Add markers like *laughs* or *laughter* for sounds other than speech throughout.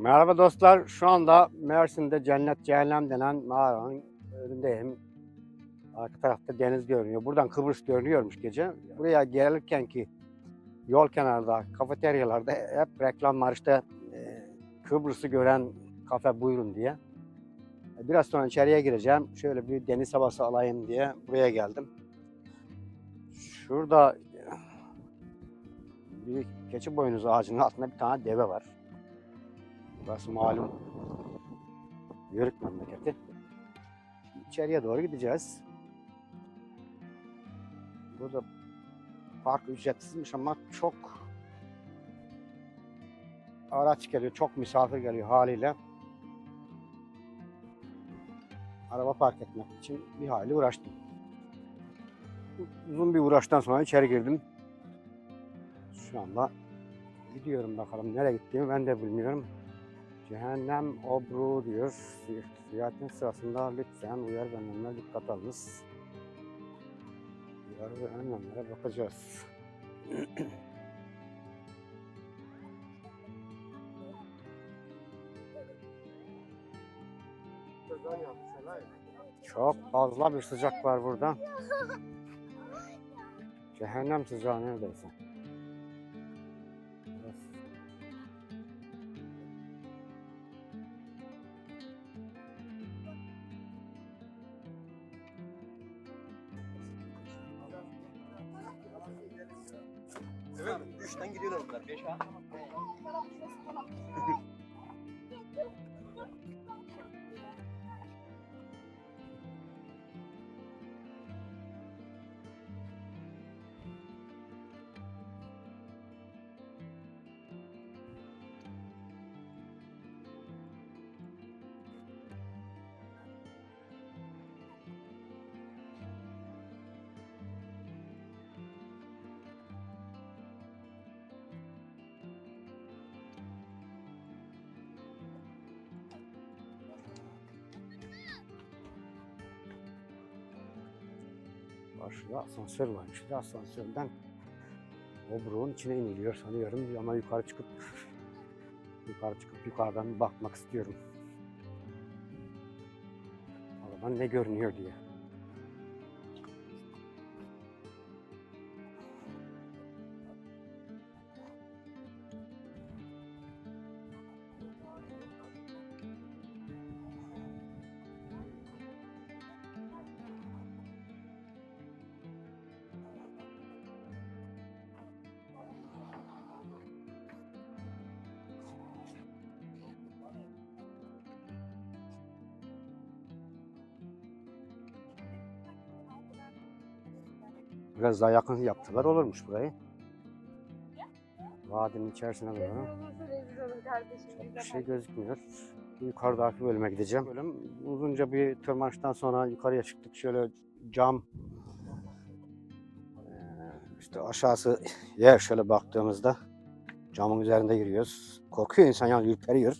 Merhaba dostlar. Şu anda Mersin'de Cennet Cehennem denen mağaranın önündeyim. Arka tarafta deniz görünüyor. Buradan Kıbrıs görünüyormuş gece. Buraya gelirken ki yol kenarında, kafeteryalarda hep reklam var işte e, Kıbrıs'ı gören kafe buyurun diye. Biraz sonra içeriye gireceğim. Şöyle bir deniz havası alayım diye buraya geldim. Şurada bir keçi boynuzu ağacının altında bir tane deve var. Burası malum Yörük memleketi. Şimdi içeriye doğru gideceğiz. Burada park ücretsizmiş ama çok araç geliyor, çok misafir geliyor haliyle. Araba park etmek için bir hayli uğraştım. Uzun bir uğraştan sonra içeri girdim. Şu anda gidiyorum bakalım nereye gittiğimi ben de bilmiyorum. Cehennem obru diyor. Ziyaretin sırasında lütfen uyar ve önlemlere dikkat alınız. Uyar ve önlemlere bakacağız. Çok fazla bir sıcak var burada. *laughs* Cehennem sıcağı neredeyse. Üçten gidiyorlar bunlar. Beş ha. Karşıda asansör. Bir de asansörden obruğun içine iniliyor sanıyorum ama yukarı çıkıp yukarı çıkıp yukarıdan bakmak istiyorum. Aradan ne görünüyor diye. Biraz daha yakın yaptılar olurmuş burayı. Vadinin içerisine doğru. Çok bir şey gözükmüyor. Yukarıdaki bölüme gideceğim. Bölüm uzunca bir tırmanıştan sonra yukarıya çıktık. Şöyle cam işte aşağısı yer şöyle baktığımızda camın üzerinde yürüyoruz. Korkuyor insan yani ürperiyor.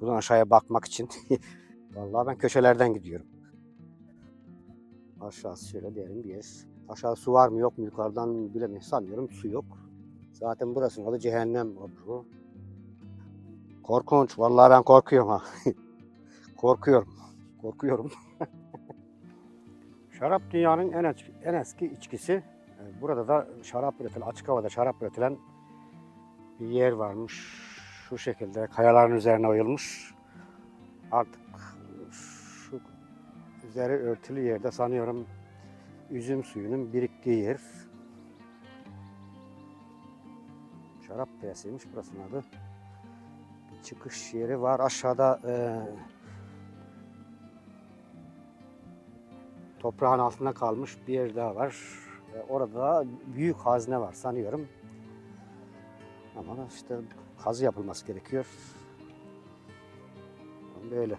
Buradan aşağıya bakmak için. *laughs* Vallahi ben köşelerden gidiyorum. Aşağısı şöyle derin bir yer. Aşağı su var mı yok mu yukarıdan bilemeyiz. Sanmıyorum su yok. Zaten burasının adı cehennem obru. Korkunç. Vallahi ben korkuyorum ha. *laughs* Korkuyorum. Korkuyorum. *laughs* şarap dünyanın en, eski- en eski içkisi. Ee, Burada da şarap üretilen, açık havada şarap üretilen bir yer varmış. Şu şekilde kayaların üzerine oyulmuş. Artık şu üzeri örtülü yerde sanıyorum üzüm suyunun biriktiği yer. Şarap tesisiymiş burasının adı. Bir çıkış yeri var. Aşağıda eee toprağın altında kalmış bir yer daha var. E, orada büyük hazne var sanıyorum. Ama işte kazı yapılması gerekiyor. Böyle.